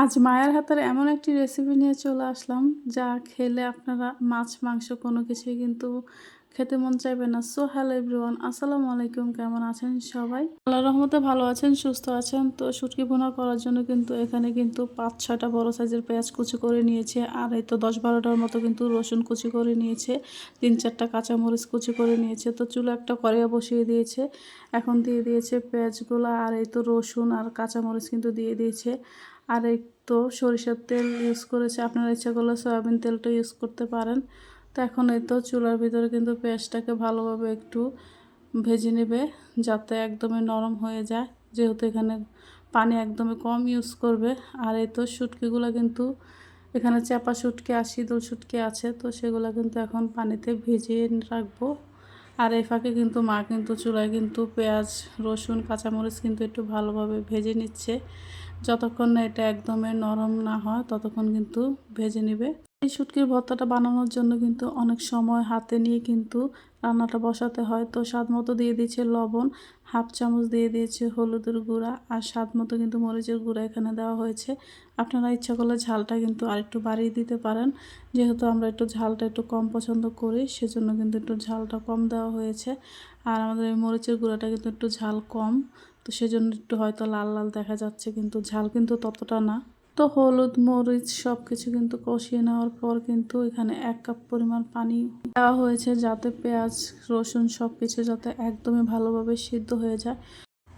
আজ মায়ের হাতের এমন একটি রেসিপি নিয়ে চলে আসলাম, যা খেলে আপনারা মাছ, মাংস কোনো কিছুই কিন্তু খেতে মন চাইবে না। সো হ্যালো এভরিওয়ান আসসালামু আলাইকুম, কেমন আছেন সবাই? আল্লাহ রহমতে ভালো আছেন, সুস্থ আছেন। তো শুটকি ভুনা করার জন্য কিন্তু এখানে কিন্তু পাঁচ, ছয়টা বড় সাইজের পেঁয়াজ কুচি করে নিয়েছে, আর এই তো দশ বারোটার মতো কিন্তু রসুন কুচি করে নিয়েছে, তিন, চারটা কাঁচামরিচ কুচি করে নিয়েছে। তো চুলো একটা কড়াইয়া বসিয়ে দিয়েছে, এখন দিয়ে দিয়েছে পেঁয়াজগুলো, আর এই তো রসুন আর কাঁচামরিচ কিন্তু দিয়ে দিয়েছে। আর এই তো সরিষার তেল ইউজ করেছে। আপনারা ইচ্ছা করলে সয়াবিন তেলটা ইউজ করতে পারেন। তো এখন এই তো চুলার ভিতরে কিন্তু পেঁয়াজটাকে ভালোভাবে একটু ভেজে নেবে, যাতে একদমই নরম হয়ে যায়। যেহেতু এখানে পানি একদমই কম ইউজ করবে। আর এই তো শুটকিগুলো কিন্তু এখানে চাপা শুটকি আর শীতল শুটকি আছে, তো সেগুলো কিন্তু এখন পানিতে ভিজিয়ে রাখব। আর এই ফাঁকে কিন্তু, মা কিন্তু, চুলায় কিন্তু পেঁয়াজ, রসুন, কাঁচামরিচ কিন্তু একটু ভালোভাবে ভেজে নিচ্ছে। যতক্ষণ না এটা একদমই নরম না হয়, ততক্ষণ কিন্তু ভেজে নেবে। এই শুটকির ভর্তাটা বানানোর জন্য কিন্তু অনেক সময় হাতে নিয়ে কিন্তু রান্নাটা বসাতে হয়। তো স্বাদ মতো দিয়ে দিয়েছে লবণ, হাফ চামচ দিয়ে দিয়েছে হলুদের গুঁড়া আর স্বাদ মতো কিন্তু মরিচের গুঁড়া এখানে দেওয়া হয়েছে। আপনারা ইচ্ছা করলে ঝালটা কিন্তু আর একটু বাড়িয়ে দিতে পারেন। যেহেতু আমরা একটু ঝালটা একটু কম পছন্দ করি, সেজন্য কিন্তু একটু ঝালটা কম দেওয়া হয়েছে। আর আমাদের এই মরিচের গুঁড়াটা কিন্তু একটু ঝাল কম, তো সেজন্য একটু হয়তো লাল লাল দেখা যাচ্ছে, কিন্তু ঝাল কিন্তু ততটা না। তো হলুদ, মরিচ সব কিছু কিন্তু কষিয়ে নেওয়ার পর কিন্তু এখানে এক কাপ পরিমাণ পানি দেওয়া হয়েছে যাতে পেঁয়াজ, রসুন সব কিছু যাতে একদমই ভালোভাবে সিদ্ধ হয়ে যায়।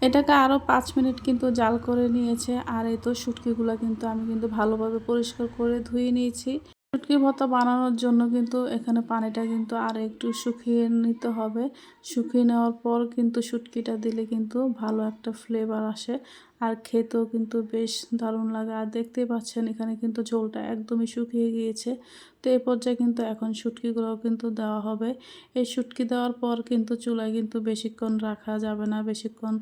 এটাকে আরও পাঁচ মিনিট কিন্তু জাল করে নিয়েছে আর এই তো শুটকিগুলো কিন্তু আমি কিন্তু ভালোভাবে পরিষ্কার করে ধুয়ে নিয়েছি। শুটকি ভর্তা বানানোর জন্য কিন্তু এখানে পানিটা কিন্তু আর একটু শুকিয়ে নিতে হবে। শুকিয়ে নেওয়ার পর কিন্তু শুটকিটা দিলে কিন্তু ভালো একটা ফ্লেভার আসে। আর খেতেও কিন্তু বেশ দারুণ লাগে। আর দেখতেই পাচ্ছেন এখানে কিন্তু ঝোলটা একদমই শুকিয়ে গিয়েছে। তো এই পর্যায়ে কিন্তু এখন শুটকিগুলোও কিন্তু দেওয়া হবে। এই শুটকি দেওয়ার পর কিন্তু চুলায় কিন্তু বেশিক্ষণ রাখা যাবে না। বেশিক্ষণ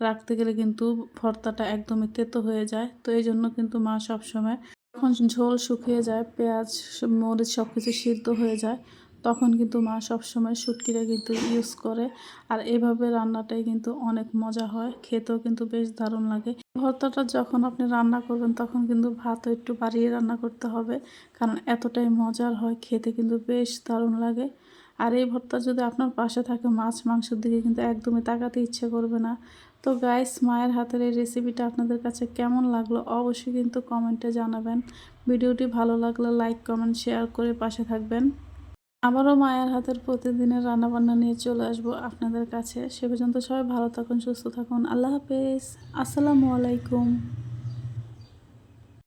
রাখতে গেলে কিন্তু ভর্তাটা একদমই তেতো হয়ে যায়। তো এই জন্য কিন্তু মা সবসময় যখন ঝোল শুকিয়ে যায়, পেঁয়াজ, মরিচ সব কিছু সিদ্ধ হয়ে যায়, তখন কিন্তু মা সবসময় শুটকিটা কিন্তু ইউজ করে। আর এভাবে রান্নাটাই কিন্তু অনেক মজা হয়। খেতেও কিন্তু বেশ দারুণ লাগে। ভর্তাটা যখন আপনি রান্না করবেন, তখন কিন্তু ভাত একটু বাড়িয়ে রান্না করতে হবে, কারণ এতটাই মজার হয়, খেতে কিন্তু বেশ দারুণ লাগে। আর এই ভর্তা যদি আপনার পাশে থাকে, মাছ, মাংসের দিকে কিন্তু একদমই তাকাতে ইচ্ছে করবে না। তো গাইস মায়ের হাতের এই রেসিপিটা আপনাদের কাছে কেমন লাগল অবশ্যই কিন্তু কমেন্টে জানাবেন। ভিডিওটি ভালো লাগলে লাইক কমেন্ট শেয়ার করে পাশে থাকবেন। আবারও মায়ের হাতের প্রতিদিনের রান্নাবান্না নিয়ে চলে আসব আপনাদের কাছে। সে পর্যন্ত সবাই ভালো থাকুন, সুস্থ থাকুন। আল্লাহ হাফেজ। আসসালামু আলাইকুম।